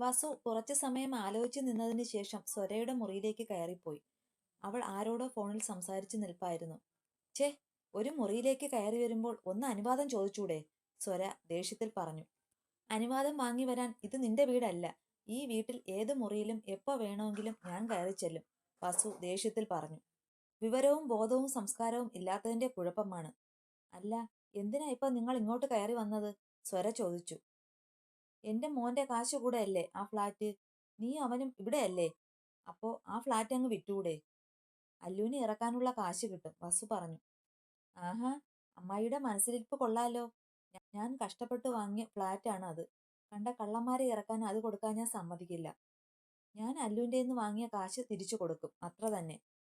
വസു കുറച്ചു സമയം ആലോചിച്ചു നിന്നതിന് ശേഷം സ്വരയുടെ മുറിയിലേക്ക് കയറിപ്പോയി. അവൾ ആരോടോ ഫോണിൽ സംസാരിച്ചു നിൽപ്പായിരുന്നു. ഛേ ഒരു മുറിയിലേക്ക് കയറി വരുമ്പോൾ ഒന്ന് അനുവാദം ചോദിച്ചൂടെ? സ്വര ദേഷ്യത്തിൽ പറഞ്ഞു. അനുവാദം വാങ്ങി വരാൻ ഇത് നിന്റെ വീടല്ല. ഈ വീട്ടിൽ ഏത് മുറിയിലും എപ്പോ വേണമെങ്കിലും ഞാൻ കയറി ചെല്ലും. വസു ദേഷ്യത്തിൽ പറഞ്ഞു. വിവരവും ബോധവും സംസ്കാരവും ഇല്ലാത്തതിന്റെ കുഴപ്പമാണ്. അല്ല എന്തിനാ ഇപ്പൊ നിങ്ങൾ ഇങ്ങോട്ട് കയറി വന്നത്? സ്വര ചോദിച്ചു. എന്റെ മോന്റെ കാശ് കൂടെ അല്ലേ ആ ഫ്ലാറ്റ് നീ അവനും ഇവിടെയല്ലേ? അപ്പോ ആ ഫ്ലാറ്റ് അങ്ങ് വിറ്റൂടെ? അല്ലുവിനെ ഇറക്കാനുള്ള കാശ് കിട്ടും വസു പറഞ്ഞു. ആഹാ അമ്മായിയുടെ മനസ്സിലിരിപ്പ് കൊള്ളാലോ. ഞാൻ കഷ്ടപ്പെട്ട് വാങ്ങിയ ഫ്ലാറ്റാണ് അത് കണ്ട കള്ളന്മാരെ ഇറക്കാൻ അത് കൊടുക്കാൻ ഞാൻ സമ്മതിക്കില്ല. ഞാൻ അല്ലുവിന്റെ നിന്ന് വാങ്ങിയ കാശ് തിരിച്ചു കൊടുക്കും അത്ര തന്നെ.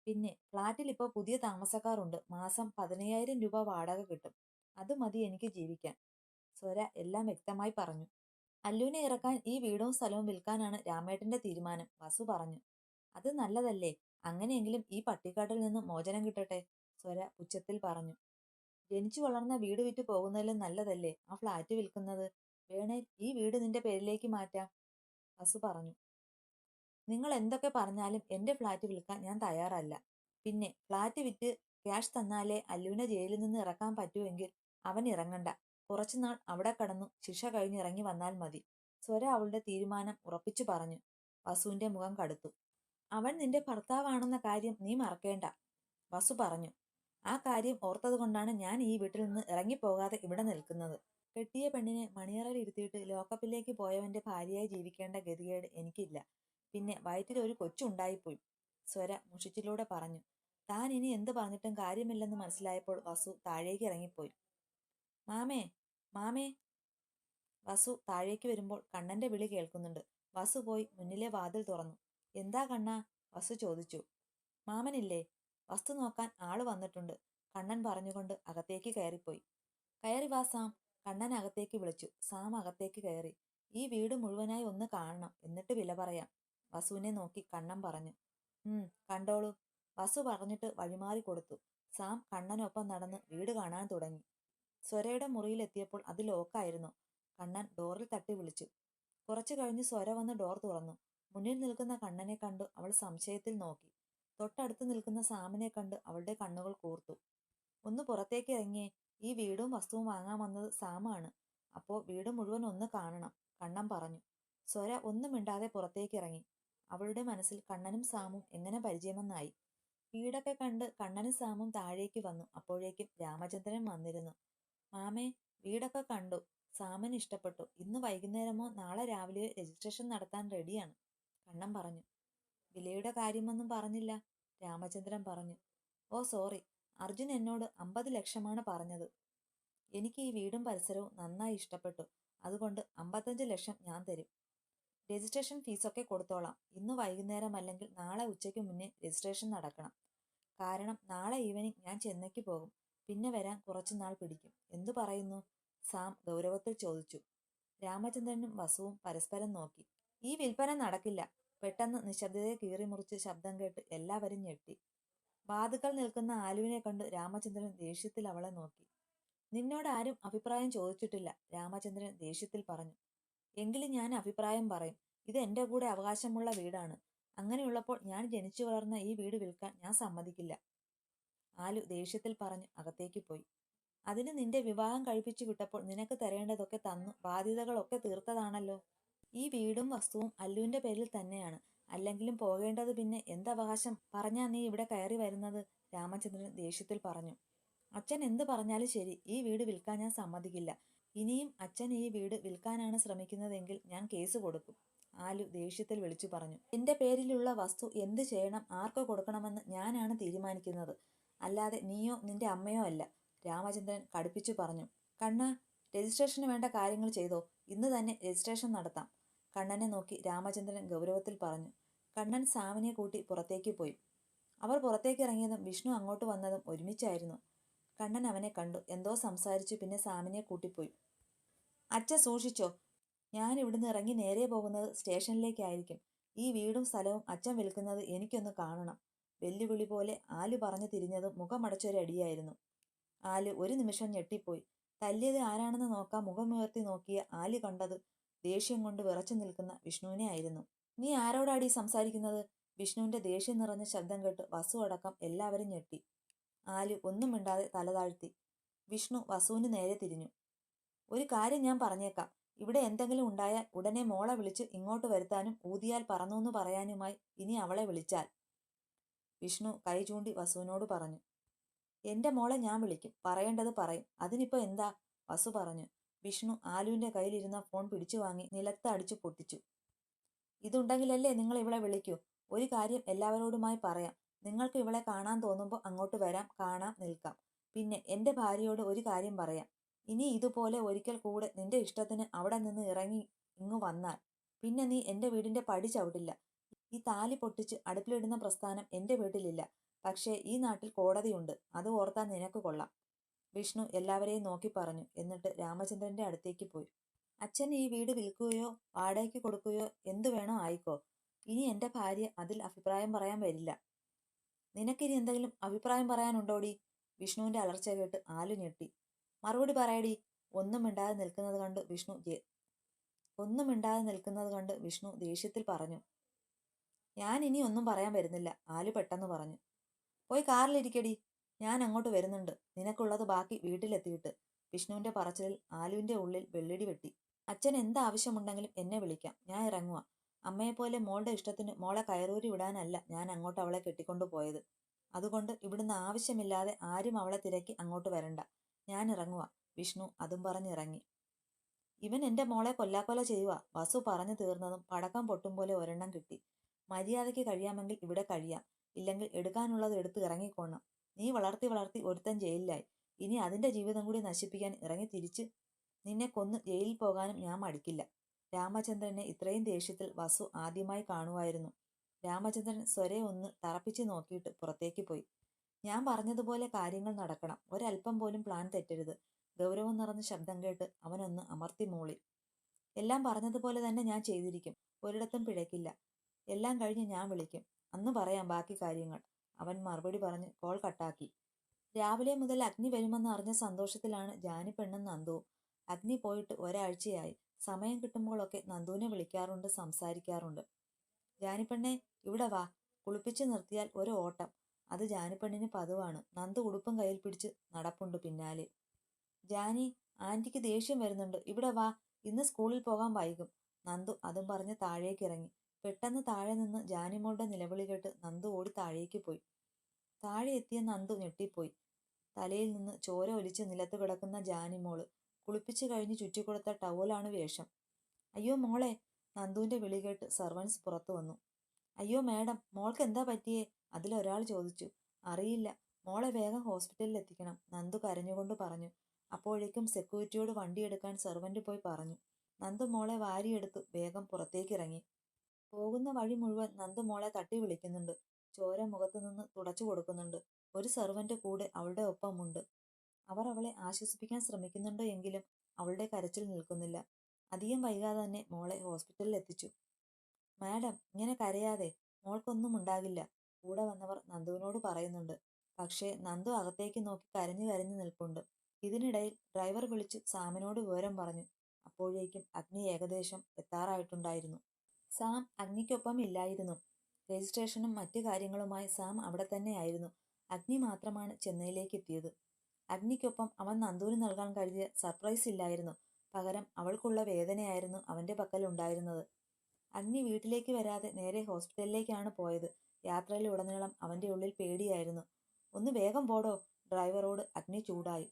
പിന്നെ ഫ്ലാറ്റിൽ ഇപ്പോൾ പുതിയ താമസക്കാരുണ്ട്. മാസം പതിനയ്യായിരം രൂപ വാടക കിട്ടും. അത് മതി എനിക്ക് ജീവിക്കാൻ. സ്വര എല്ലാം വ്യക്തമായി പറഞ്ഞു. അല്ലുവിനെ ഇറക്കാൻ ഈ വീടും സ്ഥലവും വിൽക്കാനാണ് രാമേട്ടന്റെ തീരുമാനം വസു പറഞ്ഞു. അത് നല്ലതല്ലേ? അങ്ങനെയെങ്കിലും ഈ പട്ടിക്കാട്ടിൽ നിന്ന് മോചനം കിട്ടട്ടെ? സ്വര ഉച്ചത്തിൽ പറഞ്ഞു. ജനിച്ചു വളർന്ന വീട് വിറ്റ് പോകുന്നതിലും നല്ലതല്ലേ? ആ ഫ്ലാറ്റ് വിൽക്കുന്നത്? വേണേൽ ഈ വീട് നിന്റെ പേരിലേക്ക് മാറ്റാം വസു പറഞ്ഞു. നിങ്ങൾ എന്തൊക്കെ പറഞ്ഞാലും എന്റെ ഫ്ലാറ്റ് വിൽക്കാൻ ഞാൻ തയ്യാറല്ല. പിന്നെ ഫ്ലാറ്റ് വിറ്റ് ക്യാഷ് തന്നാലേ അല്ലുവിനെ ജയിലിൽ നിന്ന് ഇറക്കാൻ പറ്റുമെങ്കിൽ അവൻ ഇറങ്ങണ്ട. കുറച്ചുനാൾ അവിടെ കടന്നു ശിക്ഷ കഴിഞ്ഞ് ഇറങ്ങി വന്നാൽ മതി. സ്വര അവളുടെ തീരുമാനം ഉറപ്പിച്ചു പറഞ്ഞു. വസുവിന്റെ മുഖം കടുത്തു. അവൻ നിന്റെ ഭർത്താവാണെന്ന കാര്യം നീ മറക്കേണ്ട വസു പറഞ്ഞു. ആ കാര്യം ഓർത്തതുകൊണ്ടാണ് ഞാൻ ഈ വീട്ടിൽ നിന്ന് ഇറങ്ങിപ്പോകാതെ ഇവിടെ നിൽക്കുന്നത്. കെട്ടിയ പെണ്ണിനെ മണിയറയിൽ ഇരുത്തിയിട്ട് ലോക്കപ്പിലേക്ക് പോയവന്റെ ഭാര്യയായി ജീവിക്കേണ്ട ഗതികേട് എനിക്കില്ല. പിന്നെ വയറ്റിൽ ഒരു കൊച്ചുണ്ടായിപ്പോയി സ്വര മുഷിച്ചിലൂടെ പറഞ്ഞു. താൻ ഇനി എന്ത് പറഞ്ഞിട്ടും കാര്യമില്ലെന്ന് മനസ്സിലായപ്പോൾ വസു താഴേക്ക് ഇറങ്ങിപ്പോയി. മാമേ മാമേ. വസു താഴേക്ക് വരുമ്പോൾ കണ്ണന്റെ വിളി കേൾക്കുന്നുണ്ട്. വസു പോയി മുന്നിലെ വാതിൽ തുറന്നു. എന്താ കണ്ണ? വസു ചോദിച്ചു. മാമനില്ലേ വസ്തു നോക്കാൻ ആൾ വന്നിട്ടുണ്ട്. കണ്ണൻ പറഞ്ഞുകൊണ്ട് അകത്തേക്ക് കയറിപ്പോയി. കയറി വാ സാം. കണ്ണൻ അകത്തേക്ക് വിളിച്ചു. സാം അകത്തേക്ക് കയറി. ഈ വീട് മുഴുവനായി ഒന്ന് കാണണം എന്നിട്ട് വില പറയാം. വസുവിനെ നോക്കി കണ്ണൻ പറഞ്ഞു. ഉം കണ്ടോളൂ. വസു പറഞ്ഞിട്ട് വഴിമാറി കൊടുത്തു. സാം കണ്ണനൊപ്പം നടന്ന് വീട് കാണാൻ തുടങ്ങി. സ്വരയുടെ മുറിയിലെത്തിയപ്പോൾ അത് ലോക്കായിരുന്നു കണ്ണൻ ഡോറിൽ തട്ടി വിളിച്ചു. കുറച്ചു കഴിഞ്ഞ് സ്വര വന്ന് ഡോർ തുറന്നു. മുന്നിൽ നിൽക്കുന്ന കണ്ണനെ കണ്ടു അവൾ സംശയത്തിൽ നോക്കി. തൊട്ടടുത്ത് നിൽക്കുന്ന സാമിനെ കണ്ട് അവളുടെ കണ്ണുകൾ കൂർത്തു. ഒന്ന് പുറത്തേക്ക് ഇറങ്ങിയേ. ഈ വീടും വസ്തുവും വാങ്ങാൻ വന്നത് സാമാണ്. അപ്പോ വീട് മുഴുവൻ ഒന്ന് കാണണം കണ്ണൻ പറഞ്ഞു. സ്വര ഒന്നും മിണ്ടാതെ പുറത്തേക്ക് ഇറങ്ങി. അവളുടെ മനസ്സിൽ കണ്ണനും സാമും എങ്ങനെ പരിചയമെന്നായി. വീടൊക്കെ കണ്ട് കണ്ണനും സാമും താഴേക്ക് വന്നു. അപ്പോഴേക്കും രാമചന്ദ്രൻ വന്നിരുന്നു. മാമേ വീടൊക്കെ കണ്ടു. സാമന് ഇഷ്ടപ്പെട്ടു. ഇന്ന് വൈകുന്നേരമോ? നാളെ രാവിലെയോ രജിസ്ട്രേഷൻ നടത്താൻ റെഡിയാണ്. കണ്ണൻ പറഞ്ഞു. വിലയുടെ കാര്യമൊന്നും പറഞ്ഞില്ല. രാമചന്ദ്രൻ പറഞ്ഞു. ഓ സോറി. അർജുൻ എന്നോട് അമ്പത് ലക്ഷമാണ് പറഞ്ഞത്. എനിക്ക് ഈ വീടും പരിസരവും നന്നായി ഇഷ്ടപ്പെട്ടു. അതുകൊണ്ട് അമ്പത്തഞ്ച് ലക്ഷം ഞാൻ തരും. രജിസ്ട്രേഷൻ ഫീസൊക്കെ കൊടുത്തോളാം. ഇന്ന് വൈകുന്നേരം അല്ലെങ്കിൽ നാളെ ഉച്ചയ്ക്ക് മുന്നേ രജിസ്ട്രേഷൻ നടക്കണം. കാരണം നാളെ ഈവനിങ് ഞാൻ ചെന്നൈക്ക് പോകും. പിന്നെ വരാൻ കുറച്ചുനാൾ പിടിക്കും. എന്തു പറയുന്നു? സാം ഗൗരവത്തിൽ ചോദിച്ചു. രാമചന്ദ്രനും വസുവും പരസ്പരം നോക്കി. ഈ വിൽപ്പന നടക്കില്ല. പെട്ടെന്ന് നിശബ്ദതയെ കീറിമുറിച്ച് ശബ്ദം കേട്ട് എല്ലാവരും ഞെട്ടി. വാതുക്കൾ നിൽക്കുന്ന ആലുവിനെ കണ്ട് രാമചന്ദ്രൻ ദേഷ്യത്തിൽ അവളെ നോക്കി. നിന്നോട് ആരും അഭിപ്രായം ചോദിച്ചിട്ടില്ല രാമചന്ദ്രൻ ദേഷ്യത്തിൽ പറഞ്ഞു. എങ്കിലും ഞാൻ അഭിപ്രായം പറയും. ഇത് എന്റെ കൂടെ അവകാശമുള്ള വീടാണ്. അങ്ങനെയുള്ളപ്പോൾ ഞാൻ ജനിച്ചു വളർന്ന ഈ വീട് വിൽക്കാൻ ഞാൻ സമ്മതിക്കില്ല. ആലു ദേഷ്യത്തിൽ പറഞ്ഞു അകത്തേക്ക് പോയി. അതിന് നിന്റെ വിവാഹം കഴിപ്പിച്ചു വിട്ടപ്പോൾ നിനക്ക് തരേണ്ടതൊക്കെ തന്നു. ബാധ്യതകളൊക്കെ തീർത്തതാണല്ലോ. ഈ വീടും വസ്തുവും അല്ലുവിന്റെ പേരിൽ തന്നെയാണ്. അല്ലെങ്കിലും പോകേണ്ടത് പിന്നെ എന്തവകാശം? പറഞ്ഞാ നീ ഇവിടെ കയറി വരുന്നത്? രാമചന്ദ്രൻ ദേഷ്യത്തിൽ പറഞ്ഞു. അച്ഛൻ എന്ത് പറഞ്ഞാലും ശരി. ഈ വീട് വിൽക്കാൻ ഞാൻ സമ്മതിക്കില്ല. ഇനിയും അച്ഛൻ ഈ വീട് വിൽക്കാനാണ് ശ്രമിക്കുന്നതെങ്കിൽ ഞാൻ കേസ് കൊടുക്കും. ആലു ദേഷ്യത്തിൽ വിളിച്ചു പറഞ്ഞു. എന്റെ പേരിലുള്ള വസ്തു എന്ത് ചെയ്യണം? ആർക്ക് കൊടുക്കണമെന്ന് ഞാനാണ് തീരുമാനിക്കുന്നത്. അല്ലാതെ നീയോ നിന്റെ അമ്മയോ അല്ല. രാമചന്ദ്രൻ കടുപ്പിച്ചു പറഞ്ഞു. കണ്ണ രജിസ്ട്രേഷന് വേണ്ട കാര്യങ്ങൾ ചെയ്തോ. ഇന്ന് തന്നെ രജിസ്ട്രേഷൻ നടത്താം. കണ്ണനെ നോക്കി രാമചന്ദ്രൻ ഗൗരവത്തിൽ പറഞ്ഞു. കണ്ണൻ സാമിനെ കൂട്ടി പുറത്തേക്ക് പോയി. അവർ പുറത്തേക്ക് ഇറങ്ങിയതും വിഷ്ണു അങ്ങോട്ട് വന്നതും ഒരുമിച്ചായിരുന്നു. കണ്ണൻ അവനെ കണ്ടു. എന്തോ സംസാരിച്ചു. പിന്നെ സാമിനെ കൂട്ടിപ്പോയി. അച്ഛ സൂക്ഷിച്ചോ. ഞാൻ ഇവിടുന്ന് ഇറങ്ങി നേരെ പോകുന്നത് സ്റ്റേഷനിലേക്കായിരിക്കും. ഈ വീടും സ്ഥലവും അച്ഛൻ വിൽക്കുന്നത് എനിക്കൊന്ന് കാണണം. വെല്ലുവിളി പോലെ ആലു പറഞ്ഞു തിരിഞ്ഞതും മുഖമടച്ചൊരു അടിയായിരുന്നു. ആലു ഒരു നിമിഷം ഞെട്ടിപ്പോയി. തല്ലിയത് ആരാണെന്ന് നോക്കാൻ മുഖമുയർത്തി നോക്കിയ ആലി കണ്ടത് ദേഷ്യം കൊണ്ട് വിറച്ചു നിൽക്കുന്ന വിഷ്ണുവിനെ ആയിരുന്നു. നീ ആരോടാടി സംസാരിക്കുന്നത്? വിഷ്ണുവിന്റെ ദേഷ്യം നിറഞ്ഞ ശബ്ദം കേട്ട് വസു അടക്കം എല്ലാവരും ഞെട്ടി. ആലു ഒന്നും മിണ്ടാതെ തലതാഴ്ത്തി വിഷ്ണു വസുവിന് നേരെ തിരിഞ്ഞു. ഒരു കാര്യം ഞാൻ പറഞ്ഞേക്കാം. ഇവിടെ എന്തെങ്കിലും ഉണ്ടായാൽ ഉടനെ മോളെ വിളിച്ച് ഇങ്ങോട്ട് വരുത്താനും ഊതിയാൽ പറന്നു എന്ന് പറയാനുമായി ഇനി അവളെ വിളിച്ചാൽ. വിഷ്ണു കൈ ചൂണ്ടി വസുവിനോട് പറഞ്ഞു. എന്റെ മോളെ ഞാൻ വിളിക്കും. പറയേണ്ടത് പറയും. അതിനിപ്പോ എന്താ? വസു പറഞ്ഞു. വിഷ്ണു ആലുവിന്റെ കയ്യിലിരുന്ന ഫോൺ പിടിച്ചു വാങ്ങി നിലത്ത് അടിച്ചു പൊട്ടിച്ചു. ഇതുണ്ടെങ്കിലല്ലേ നിങ്ങൾ ഇവളെ വിളിക്കൂ. ഒരു കാര്യം എല്ലാവരോടുമായി പറയാം. നിങ്ങൾക്ക് ഇവളെ കാണാൻ തോന്നുമ്പോൾ അങ്ങോട്ട് വരാം. കാണാം നിൽക്കാം. പിന്നെ എന്റെ ഭാര്യയോട് ഒരു കാര്യം പറയാം. ഇനി ഇതുപോലെ ഒരിക്കൽ കൂടെ നിന്റെ ഇഷ്ടത്തിന് അവിടെ നിന്ന് ഇറങ്ങി ഇങ്ങു വന്നാൽ പിന്നെ നീ എന്റെ വീടിന്റെ പടി ചവിട്ടില്ല ഈ താലി പൊട്ടിച്ച് അടുപ്പിലിടുന്ന പ്രസ്ഥാനം എന്റെ വീട്ടിലില്ല. പക്ഷേ ഈ നാട്ടിൽ കോടതിയുണ്ട്. അത് ഓർത്താൻ നിനക്ക് കൊള്ളാം. വിഷ്ണു എല്ലാവരെയും നോക്കി പറഞ്ഞു. എന്നിട്ട് രാമചന്ദ്രന്റെ അടുത്തേക്ക് പോയി. അച്ഛൻ ഈ വീട് വിൽക്കുകയോ വാടകയ്ക്ക് കൊടുക്കുകയോ എന്തു വേണോ ആയിക്കോ. ഇനി എന്റെ ഭാര്യ അതിൽ അഭിപ്രായം പറയാൻ വരില്ല. നിനക്കിനി എന്തെങ്കിലും അഭിപ്രായം പറയാനുണ്ടോടി? വിഷ്ണുവിന്റെ അലർച്ച കേട്ട് ആലു ഞെട്ടി. മറുപടി പറയടി. ഒന്നും മിണ്ടാതെ നിൽക്കുന്നത് കണ്ട് വിഷ്ണു ഒന്നും മിണ്ടാതെ നിൽക്കുന്നത് കണ്ട് വിഷ്ണു ദേഷ്യത്തിൽ പറഞ്ഞു. ഞാൻ ഇനി ഒന്നും പറയാൻ വരുന്നില്ല. ആലു പെട്ടെന്ന് പറഞ്ഞു. പോയി കാറിലിരിക്കടി. ഞാൻ അങ്ങോട്ട് വരുന്നുണ്ട്. നിനക്കുള്ളത് ബാക്കി വീട്ടിലെത്തിയിട്ട്. വിഷ്ണുവിന്റെ പറച്ചിലിൽ ആലുവിന്റെ ഉള്ളിൽ വെള്ളിടി വെട്ടി. അച്ഛൻ എന്ത് ആവശ്യമുണ്ടെങ്കിലും എന്നെ വിളിക്കാം. ഞാൻ ഇറങ്ങുക അമ്മയെപ്പോലെ മോളുടെ ഇഷ്ടത്തിന് മോളെ കയറൂരി വിടാനല്ല ഞാൻ അങ്ങോട്ട് അവളെ കെട്ടിക്കൊണ്ടു പോയത്. അതുകൊണ്ട് ഇവിടുന്ന് ആവശ്യമില്ലാതെ ആരും അവളെ തിരക്കി അങ്ങോട്ട് വരണ്ട. ഞാൻ ഇറങ്ങുക വിഷ്ണു അതും പറഞ്ഞിറങ്ങി ഇവൻ എന്റെ മോളെ കൊല്ലാക്കൊല ചെയ്യുക വസു പറഞ്ഞു തീർന്നതും പടക്കം പൊട്ടും പോലെ ഒരെണ്ണം കിട്ടി. മര്യാദയ്ക്ക് കഴിയാമെങ്കിൽ ഇവിടെ കഴിയാം. ഇല്ലെങ്കിൽ എടുക്കാനുള്ളത് എടുത്ത് ഇറങ്ങിക്കോണം. നീ വളർത്തി വളർത്തി ഒരുത്തൻ ജയിലിലായി. ഇനി അതിന്റെ ജീവിതം കൂടി നശിപ്പിക്കാൻ ഇറങ്ങി തിരിച്ച് നിന്നെ കൊന്ന് ജയിലിൽ പോകാനും ഞാൻ മടിക്കില്ല. രാമചന്ദ്രനെ ഇത്രയും ദേഷ്യത്തിൽ വസു ആദ്യമായി കാണുമായിരുന്നു രാമചന്ദ്രൻ സ്വരെ ഒന്ന് തറപ്പിച്ച് നോക്കിയിട്ട് പുറത്തേക്ക് പോയി. ഞാൻ പറഞ്ഞതുപോലെ കാര്യങ്ങൾ നടക്കണം. ഒരല്പം പോലും പ്ലാൻ തെറ്റരുത്. ഗൗരവം നിറഞ്ഞ ശബ്ദം കേട്ട് അവനൊന്ന് അമർത്തി മൂളി എല്ലാം പറഞ്ഞതുപോലെ തന്നെ ഞാൻ ചെയ്തിരിക്കും. ഒരിടത്തും പിഴയ്ക്കില്ല. എല്ലാം കഴിഞ്ഞ് ഞാൻ വിളിക്കും. അന്ന് പറയാം ബാക്കി കാര്യങ്ങൾ. അവൻ മറുപടി പറഞ്ഞ് കോൾ കട്ടാക്കി. രാവിലെ മുതൽ അഗ്നി വരുമെന്ന് അറിഞ്ഞ സന്തോഷത്തിലാണ് ജാനി പെണ്ണും നന്ദുവും. അഗ്നി പോയിട്ട് ഒരാഴ്ചയായി. സമയം കിട്ടുമ്പോഴൊക്കെ നന്ദുവിനെ വിളിക്കാറുണ്ട് സംസാരിക്കാറുണ്ട്. ജാനിപ്പെണ്ണെ ഇവിടെ വാ. കുളിപ്പിച്ച് നിർത്തിയാൽ ഒരു ഓട്ടം. അത് ജാനിപ്പെണ്ണിന് പതിവാണ്. നന്ദു ഉടുപ്പും കയ്യിൽ പിടിച്ച് നടപ്പുണ്ട് പിന്നാലെ. ജാനി ആന്റിക്ക് ദേഷ്യം വരുന്നുണ്ട്. ഇവിടെ വാ. ഇന്ന് സ്കൂളിൽ പോകാൻ വൈകും. നന്ദു അതും പറഞ്ഞ് താഴേക്ക് ഇറങ്ങി പെട്ടെന്ന് താഴെ നിന്ന് ജാനിമോളുടെ നിലവിളി കേട്ട് നന്ദു ഓടി താഴേക്ക് പോയി. താഴെ എത്തിയ നന്ദു ഞെട്ടിപ്പോയി. തലയിൽ നിന്ന് ചോര ഒലിച്ച് നിലത്ത് കിടക്കുന്ന ജാനിമോൾ കുളിപ്പിച്ചു കഴിഞ്ഞ് ചുറ്റിക്കൊടുത്ത ടവലാണ് വേഷം. അയ്യോ മോളെ നന്ദുവിന്റെ വിളി കേട്ട് സർവൻസ് പുറത്തു വന്നു. അയ്യോ മാഡം മോൾക്ക് എന്താ പറ്റിയേ? അതിലൊരാൾ ചോദിച്ചു. അറിയില്ല മോളെ വേഗം ഹോസ്പിറ്റലിൽ എത്തിക്കണം നന്ദു കരഞ്ഞുകൊണ്ട് പറഞ്ഞു. അപ്പോഴേക്കും സെക്യൂരിറ്റിയോട് വണ്ടിയെടുക്കാൻ സെർവന്റ് പോയി പറഞ്ഞു. നന്ദു മോളെ വാരിയെടുത്ത് വേഗം പുറത്തേക്കിറങ്ങി പോകുന്ന വഴി മുഴുവൻ നന്ദു മോളെ തട്ടി വിളിക്കുന്നുണ്ട്. ചോര മുഖത്തു നിന്ന് തുടച്ചു കൊടുക്കുന്നുണ്ട്. ഒരു സെർവന്റ് കൂടെ അവളുടെ ഒപ്പമുണ്ട്. അവർ അവളെ ആശ്വസിപ്പിക്കാൻ ശ്രമിക്കുന്നുണ്ടോ എങ്കിലും അവളുടെ കരച്ചിൽ നിൽക്കുന്നില്ല. അധികം വൈകാതെ തന്നെ മോളെ ഹോസ്പിറ്റലിൽ എത്തിച്ചു. മാഡം ഇങ്ങനെ കരയാതെ മോൾക്കൊന്നും ഉണ്ടാകില്ല. കൂടെ വന്നവർ നന്ദുവിനോട് പറയുന്നുണ്ട്. പക്ഷേ നന്ദു അകത്തേക്ക് നോക്കി കരഞ്ഞു കരഞ്ഞു നിൽപ്പുണ്ട്. ഇതിനിടയിൽ ഡ്രൈവർ വിളിച്ചു സാമിനോട് വിവരം പറഞ്ഞു. അപ്പോഴേക്കും അഗ്നി ഏകദേശം എത്താറായിട്ടുണ്ടായിരുന്നു. സാം അഗ്നിക്കൊപ്പം ഇല്ലായിരുന്നു. രജിസ്ട്രേഷനും മറ്റു കാര്യങ്ങളുമായി സാം അവിടെ തന്നെയായിരുന്നു അഗ്നി മാത്രമാണ് ചെന്നൈയിലേക്ക് എത്തിയത് അഗ്നിക്കൊപ്പം അവൻ നന്ദൂരി നൽകാൻ കരുതിയ സർപ്രൈസ് ഇല്ലായിരുന്നു. പകരം അവൾക്കുള്ള വേദനയായിരുന്നു അവന്റെ പക്കൽ ഉണ്ടായിരുന്നത് അഗ്നി വീട്ടിലേക്ക് വരാതെ നേരെ ഹോസ്പിറ്റലിലേക്കാണ് പോയത്. യാത്രയിലുടനീളം അവന്റെ ഉള്ളിൽ പേടിയായിരുന്നു. ഒന്ന് വേഗം പോടോ ഡ്രൈവറോട് അഗ്നി ചൂടായി.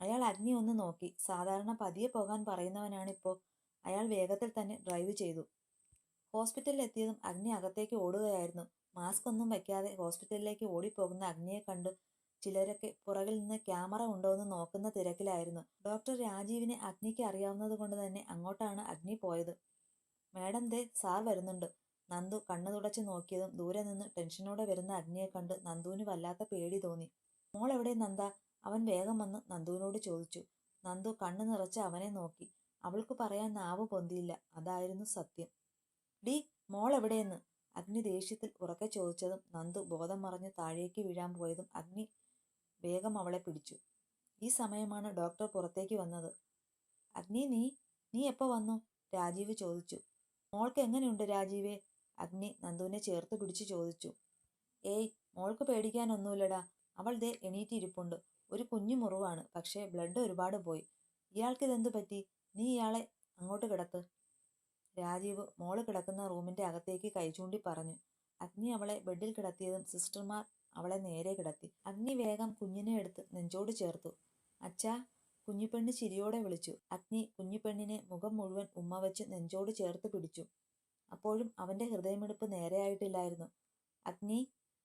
അയാൾ അഗ്നി ഒന്ന് നോക്കി. സാധാരണ പതിയെ പോകാൻ പറയുന്നവനാണിപ്പോ. അയാൾ വേഗത്തിൽ തന്നെ ഡ്രൈവ് ചെയ്തു. ഹോസ്പിറ്റലിൽ എത്തിയതും അഗ്നി അകത്തേക്ക് ഓടുകയായിരുന്നു. മാസ്ക് ഒന്നും വയ്ക്കാതെ ഹോസ്പിറ്റലിലേക്ക് ഓടിപ്പോകുന്ന അഗ്നിയെ കണ്ടു ചിലരൊക്കെ പുറകിൽ നിന്ന് ക്യാമറ ഉണ്ടോ എന്ന് നോക്കുന്ന തിരക്കിലായിരുന്നു. ഡോക്ടർ രാജീവിനെ അഗ്നിക്ക് അറിയാവുന്നത് കൊണ്ട് തന്നെ അങ്ങോട്ടാണ് അഗ്നി പോയത്. മാഡം ദേ സാർ വരുന്നുണ്ട്. നന്ദു കണ്ണു തുടച്ച് നോക്കിയതും ദൂരെ നിന്ന് ടെൻഷനോടെ വരുന്ന അഗ്നിയെ കണ്ട് നന്ദുവിന് വല്ലാത്ത പേടി തോന്നി. മോൾ എവിടെ നന്ദ? അവൻ വേഗം വന്ന് നന്ദുവിനോട് ചോദിച്ചു. നന്ദു കണ്ണു നിറച്ച് അവനെ നോക്കി. അവൾക്ക് പറയാൻ നാവ് പൊന്തിയില്ല. അതായിരുന്നു സത്യം. ഡി മോൾ എവിടെയെന്ന് അഗ്നി ദേഷ്യത്തിൽ ഉറക്കെ ചോദിച്ചതും നന്ദു ബോധം മറഞ്ഞ് താഴേക്ക് വീഴാൻ പോയതും അഗ്നി വേഗം അവളെ പിടിച്ചു. ഈ സമയമാണ് ഡോക്ടർ പുറത്തേക്ക് വന്നത്. അഗ്നി നീ നീ എപ്പോ വന്നു? രാജീവ് ചോദിച്ചു. മോൾക്ക് എങ്ങനെയുണ്ട് രാജീവേ? അഗ്നി നന്ദുവിനെ ചേർത്ത് പിടിച്ചു ചോദിച്ചു. ഏയ് മോൾക്ക് പേടിക്കാനൊന്നുമില്ലടാ. അവൾ ദേ എണീറ്റിരിപ്പുണ്ട്. ഒരു കുഞ്ഞു മുറിവാണ്. പക്ഷേ ബ്ലഡ് ഒരുപാട് പോയി. ഇയാൾക്കിതെന്ത് പറ്റി? നീ ഇയാളെ അങ്ങോട്ട് കിടത്ത്. രാജീവ് മോൾ കിടക്കുന്ന റൂമിന്റെ അകത്തേക്ക് കൈചൂണ്ടി പറഞ്ഞു. അഗ്നി അവളെ ബെഡിൽ കിടത്തിയതും സിസ്റ്റർമാർ അവളെ നേരെ കിടത്തി. അഗ്നി വേഗം കുഞ്ഞിനെ എടുത്ത് നെഞ്ചോട് ചേർത്തു. അച്ഛാ കുഞ്ഞിപ്പെണ്ണ് ചിരിയോടെ വിളിച്ചു. അഗ്നി കുഞ്ഞിപ്പെണ്ണിനെ മുഖം മുഴുവൻ ഉമ്മ വെച്ച് നെഞ്ചോട് ചേർത്ത് പിടിച്ചു. അപ്പോഴും അവന്റെ ഹൃദയമെടുപ്പ് നേരെയായിട്ടില്ലായിരുന്നു. അഗ്നി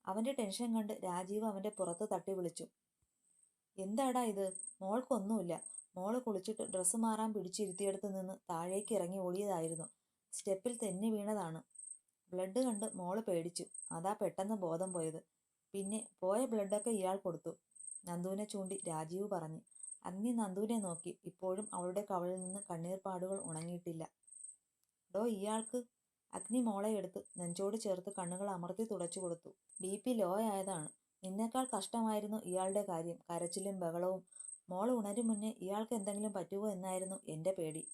അവന്റെ ടെൻഷൻ കണ്ട് രാജീവ് അവന്റെ പുറത്ത് തട്ടി വിളിച്ചു. എന്താടാ ഇത്? മോൾക്കൊന്നുമില്ല. മോൾ കുളിച്ചിട്ട് ഡ്രസ്സ് മാറാൻ പിടിച്ചിരുത്തിയെടുത്ത് നിന്ന് താഴേക്ക് ഇറങ്ങി ഓടിയതായിരുന്നു. സ്റ്റെപ്പിൽ തെന്നി വീണതാണ്. ബ്ലഡ് കണ്ട് മോൾ പേടിച്ചു. അതാ പെട്ടെന്ന് ബോധം പോയത്. പിന്നെ പോയ ബ്ലഡൊക്കെ ഇയാൾ കൊടുത്തു. നന്ദുവിനെ ചൂണ്ടി രാജീവ് പറഞ്ഞു. അഗ്നി നന്ദുവിനെ നോക്കി. ഇപ്പോഴും അവളുടെ കവളിൽ നിന്ന് കണ്ണീർ പാടുകൾ ഉണങ്ങിയിട്ടില്ല. ഡോ ഇയാൾക്ക്? അഗ്നി മോളെ എടുത്ത് നെഞ്ചോട് ചേർത്ത് കണ്ണുകൾ അമർത്തി തുടച്ചു കൊടുത്തു. ബി പി ലോ ആയതാണ്. നിന്നേക്കാൾ കഷ്ടമായിരുന്നു ഇയാളുടെ കാര്യം. കരച്ചിലും ബഹളവും. മോൾ ഉണരും മുന്നേ ഇയാൾക്ക് എന്തെങ്കിലും പറ്റുമോ എന്നായിരുന്നു എന്റെ പേടി.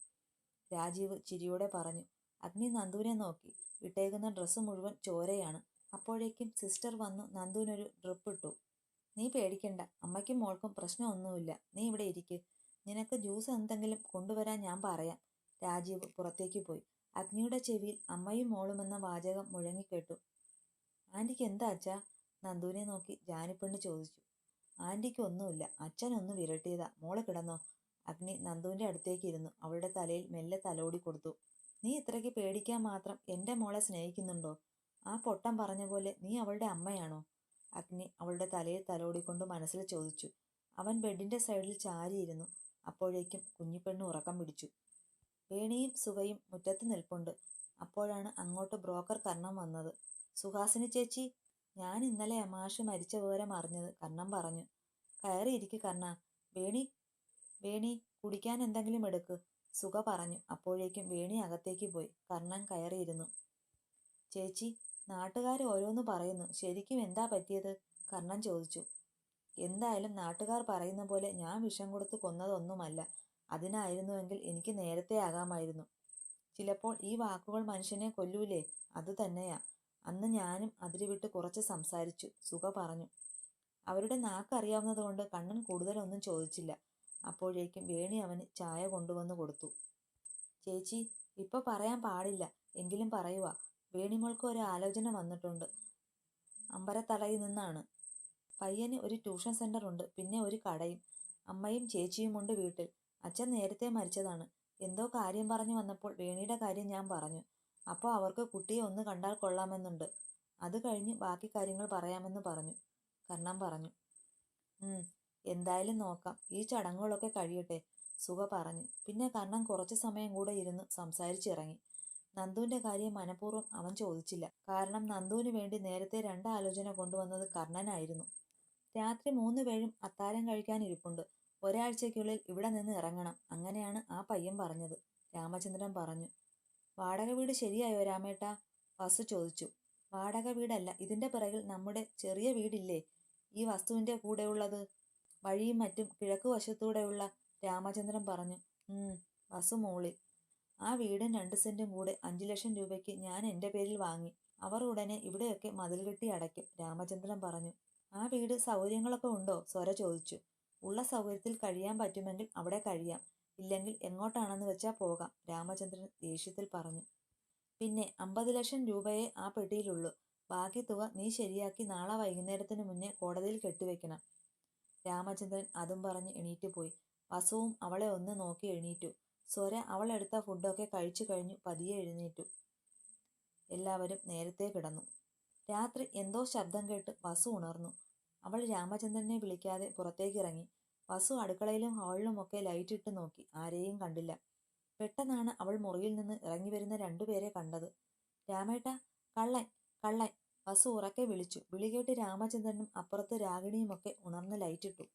രാജീവ് ചിരിയോടെ പറഞ്ഞു. അഗ്നി നന്ദുവിനെ നോക്കി. ഇട്ടേക്കുന്ന ഡ്രസ്സ് മുഴുവൻ ചോരയാണ്. അപ്പോഴേക്കും സിസ്റ്റർ വന്നു നന്ദുവിനൊരു ഡ്രിപ്പ് ഇട്ടു. നീ പേടിക്കണ്ട. അമ്മയ്ക്കും മോൾക്കും പ്രശ്നമൊന്നുമില്ല. നീ ഇവിടെ ഇരിക്ക്. നിനക്ക് ജ്യൂസ് എന്തെങ്കിലും കൊണ്ടുവരാൻ ഞാൻ പറയാം. രാജീവ് പുറത്തേക്ക് പോയി. അഗ്നിയുടെ ചെവിയിൽ അമ്മയും മോളുമെന്ന വാചകം മുഴങ്ങിക്കേട്ടു. ആന്റിക്ക് എന്താ അച്ഛാ? നന്ദുവിനെ നോക്കി ജാനിപ്പെണ്ണ് ചോദിച്ചു. ആന്റിക്ക് ഒന്നുമില്ല. അച്ഛനൊന്ന് വിരട്ടിയതാ. മോളെ കിടന്നോ? അഗ്നി നന്ദുവിന്റെ അടുത്തേക്ക് ഇരുന്നു. അവളുടെ തലയിൽ മെല്ലെ തലോടി കൊടുത്തു. നീ ഇത്രയ്ക്ക് പേടിക്കാൻ മാത്രം എന്റെ മോളെ സ്നേഹിക്കുന്നുണ്ടോ? ആ പൊട്ടം പറഞ്ഞ പോലെ നീ അവളുടെ അമ്മയാണോ? അഗ്നി അവളുടെ തലയിൽ തലോടിക്കൊണ്ട് മനസ്സിൽ ചോദിച്ചു. അവൻ ബെഡിന്റെ സൈഡിൽ ചാരിയിരുന്നു. അപ്പോഴേക്കും കുഞ്ഞിപ്പെണ്ണ് ഉറക്കം പിടിച്ചു. വേണിയും സുഖയും മുറ്റത്ത് നിൽപ്പുണ്ട്. അപ്പോഴാണ് അങ്ങോട്ട് ബ്രോക്കർ കർണം വന്നത്. സുഹാസിനി ചേച്ചി ഞാൻ ഇന്നലെ അമാഷ് മരിച്ച വിവരം അറിഞ്ഞത് കർണം പറഞ്ഞു. കയറിയിരിക്കു കർണ വേണി വേണി കുടിക്കാൻ എന്തെങ്കിലും എടുക്ക്. സുഖ പറഞ്ഞു. അപ്പോഴേക്കും വേണി അകത്തേക്ക് പോയി. കർണൻ കയറിയിരുന്നു. ചേച്ചി നാട്ടുകാർ ഓരോന്ന് പറയുന്നു. ശരിക്കും എന്താ പറ്റിയത്? കർണൻ ചോദിച്ചു. എന്തായാലും നാട്ടുകാർ പറയുന്ന പോലെ ഞാൻ വിഷം കൊടുത്ത് കൊന്നതൊന്നുമല്ല. അതിനായിരുന്നുവെങ്കിൽ എനിക്ക് നേരത്തെ ആകാമായിരുന്നു. ചിലപ്പോൾ ഈ വാക്കുകൾ മനുഷ്യനെ കൊല്ലൂലേ? അത് തന്നെയാ. അന്ന് ഞാനും അതിരുവിട്ട് കുറച്ച് സംസാരിച്ചു. സുഖ പറഞ്ഞു. അവരുടെ നാക്കറിയാവുന്നതുകൊണ്ട് കണ്ണൻ കൂടുതലൊന്നും ചോദിച്ചില്ല. അപ്പോഴേക്കും വേണി അവന് ചായ കൊണ്ടുവന്ന് കൊടുത്തു. ചേച്ചി ഇപ്പൊ പറയാൻ പാടില്ല. എങ്കിലും പറയുക വേണിമോൾക്ക് ഒരു ആലോചന വന്നിട്ടുണ്ട്. അമ്പരത്തറയിൽ നിന്നാണ്. പയ്യന് ഒരു ട്യൂഷൻ സെന്റർ ഉണ്ട്. പിന്നെ ഒരു കടയും. അമ്മയും ചേച്ചിയും ഉണ്ട് വീട്ടിൽ. അച്ഛൻ നേരത്തെ മരിച്ചതാണ്. എന്തോ കാര്യം പറഞ്ഞു വന്നപ്പോൾ വേണിയുടെ കാര്യം ഞാൻ പറഞ്ഞു. അപ്പോൾ അവർക്ക് കുട്ടിയെ ഒന്ന് കണ്ടാൽ കൊള്ളാമെന്നുണ്ട്. അത് കഴിഞ്ഞ് ബാക്കി കാര്യങ്ങൾ പറയാമെന്ന് പറഞ്ഞു. കർണം പറഞ്ഞു എന്തായാലും നോക്കാം. ഈ ചടങ്ങുകളൊക്കെ കഴിയട്ടെ സുഖ പറഞ്ഞു. പിന്നെ കർണം കുറച്ചു സമയം കൂടെ ഇരുന്ന് സംസാരിച്ചിറങ്ങി. നന്ദുവിന്റെ കാര്യം മനഃപൂർവം അവൻ ചോദിച്ചില്ല. കാരണം നന്ദുവിന് വേണ്ടി നേരത്തെ രണ്ട് ആലോചന കൊണ്ടുവന്നത് കർണനായിരുന്നു. രാത്രി മൂന്ന് പേരും അത്താരം കഴിക്കാനിരിപ്പുണ്ട് ഒരാഴ്ചയ്ക്കുള്ളിൽ ഇവിടെ നിന്ന് ഇറങ്ങണം അങ്ങനെയാണ് ആ പയ്യൻ പറഞ്ഞത്. രാമചന്ദ്രൻ പറഞ്ഞു വാടക വീട് ശരിയായോ രാമേട്ടാ? വസു ചോദിച്ചു. വാടക വീടല്ല ഇതിന്റെ പിറകിൽ നമ്മുടെ ചെറിയ വീടില്ലേ? ഈ വസ്തുവിന്റെ കൂടെയുള്ളത്? വഴിയും മറ്റും കിഴക്ക് വശത്തൂടെയുള്ള രാമചന്ദ്രൻ പറഞ്ഞു. വസു മൂളി. ആ വീടും രണ്ട് സെന്റും കൂടെ അഞ്ചു ലക്ഷം രൂപയ്ക്ക് ഞാൻ എന്റെ പേരിൽ വാങ്ങി. അവർ ഉടനെ ഇവിടെയൊക്കെ മതിൽ കെട്ടി അടയ്ക്കും രാമചന്ദ്രൻ പറഞ്ഞു. ആ വീട് സൗകര്യങ്ങളൊക്കെ ഉണ്ടോ? സ്വര ചോദിച്ചു. ഉള്ള സൗകര്യത്തിൽ കഴിയാൻ പറ്റുമെങ്കിൽ അവിടെ കഴിയാം. ഇല്ലെങ്കിൽ എങ്ങോട്ടാണെന്ന് വെച്ചാൽ പോകാം രാമചന്ദ്രൻ ദേഷ്യത്തിൽ പറഞ്ഞു. പിന്നെ അമ്പത് ലക്ഷം രൂപയെ ആ പെട്ടിയിലുള്ളൂ. ബാക്കി തുക നീ ശരിയാക്കി നാളെ വൈകുന്നേരത്തിന് മുന്നേ കോടതിയിൽ കെട്ടിവെക്കണം. രാമചന്ദ്രൻ അതും പറഞ്ഞ് എണീറ്റ് പോയി. വസുവും അവളെ ഒന്ന് നോക്കി എണീറ്റു. സ്വര അവളെടുത്ത ഫുഡൊക്കെ കഴിച്ചു കഴിഞ്ഞു പതിയെ എഴുന്നേറ്റു. എല്ലാവരും നേരത്തെ കിടന്നു. രാത്രി എന്തോ ശബ്ദം കേട്ട് വസു ഉണർന്നു. അവൾ രാമചന്ദ്രനെ വിളിക്കാതെ പുറത്തേക്കിറങ്ങി. വസു അടുക്കളയിലും ഹാളിലും ഒക്കെ ലൈറ്റ് ഇട്ട് നോക്കി. ആരെയും കണ്ടില്ല. പെട്ടെന്നാണ് അവൾ മുറിയിൽ നിന്ന് ഇറങ്ങി വരുന്ന രണ്ടുപേരെ കണ്ടത്. രാമേട്ട കള്ളൻ കള്ളൻ. വസു ഉറക്കെ വിളിച്ചു. വിളി കേട്ട് രാമചന്ദ്രനും അപ്പുറത്ത് രാഗിണിയുമൊക്കെ ഉണർന്ന് ലൈറ്റിട്ടു